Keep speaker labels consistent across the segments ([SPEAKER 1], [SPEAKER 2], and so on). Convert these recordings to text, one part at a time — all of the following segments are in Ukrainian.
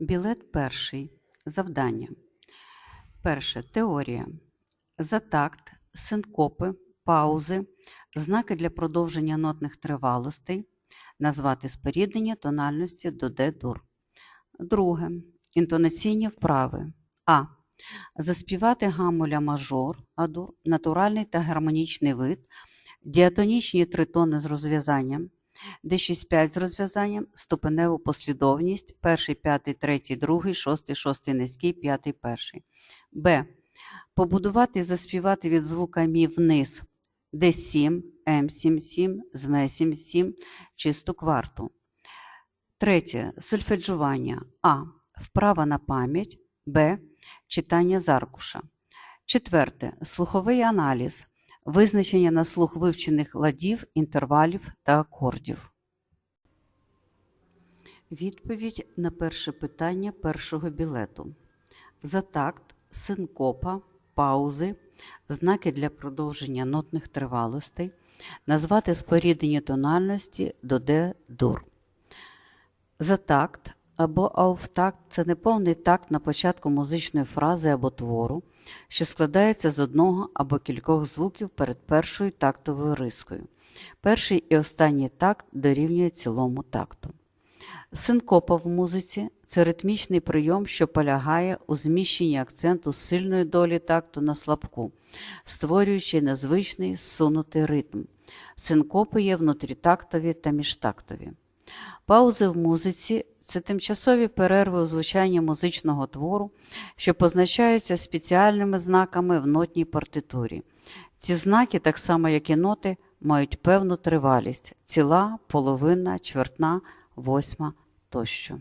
[SPEAKER 1] Білет перший. Завдання. Перше. Теорія. За такт, синкопи, паузи, знаки для продовження нотних тривалостей, назвати споріднення тональності до Д-дур. Друге. Інтонаційні вправи. А. Заспівати гамуля мажор, А-дур, натуральний та гармонічний вид, діатонічні тритони з розв'язанням, Д6-5 з розв'язанням, ступеневу послідовність, перший, п'ятий, третій, другий, шостий, шостий низький, п'ятий, перший. Б. Побудувати і заспівати від звука мі вниз Д7, М7-7, з М7-7, чисту кварту. Третє. Сольфеджування. А. Вправа на пам'ять. Б. Читання з аркуша. Четверте. Слуховий аналіз. Визначення на слух вивчених ладів, інтервалів та акордів. Відповідь на перше питання першого білету. За такт, синкопа, паузи, знаки для продовження нотних тривалостей, назвати споріднені тональності до Д-дур. За такт або ауфтакт це неповний такт на початку музичної фрази або твору, що складається з одного або кількох звуків перед першою тактовою рискою. Перший і останній такт дорівнює цілому такту. Синкопа в музиці це ритмічний прийом, що полягає у зміщенні акценту сильної долі такту на слабку, створюючи незвичний сунутий ритм. Синкопи є внутрітактові та міжтактові. Паузи в музиці це тимчасові перерви у звучанні музичного твору, що позначаються спеціальними знаками в нотній партитурі. Ці знаки, так само як і ноти, мають певну тривалість ціла, половина, чвертна, восьма тощо.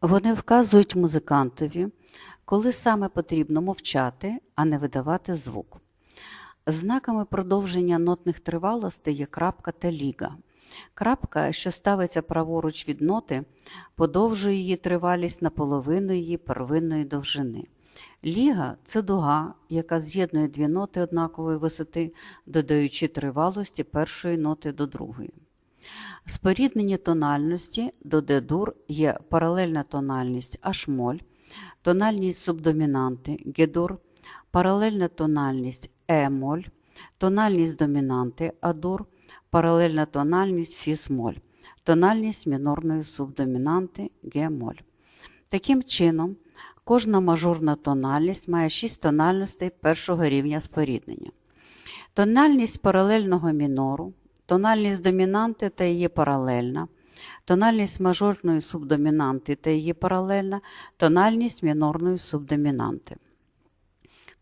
[SPEAKER 1] Вони вказують музикантові, коли саме потрібно мовчати, а не видавати звук. Знаками продовження нотних тривалостей є крапка та ліга. Крапка, що ставиться праворуч від ноти, подовжує її тривалість на половину її первинної довжини. Ліга це дуга, яка з'єднує дві ноти однакової висоти, додаючи тривалості першої ноти до другої. Споріднені тональності до Д-дур є паралельна тональність H-моль, тональність субдомінанти Г-дур, паралельна тональність Е-моль, тональність домінанти А-дур, паралельна тональність фіс-моль, тональність мінорної субдомінанти Г-моль. Таким чином, кожна мажорна тональність має шість тональностей першого рівня споріднення. Тональність паралельного мінору, тональність домінанти та її паралельна, тональність мажорної субдомінанти та її паралельна, тональність мінорної субдомінанти.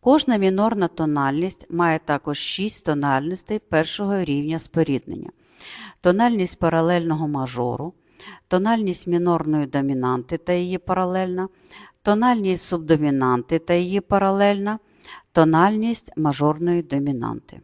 [SPEAKER 1] Кожна мінорна тональність має також шість тональностей першого рівня споріднення. Тональність паралельного мажору, тональність мінорної домінанти та її паралельна, тональність субдомінанти та її паралельна, тональність мажорної домінанти.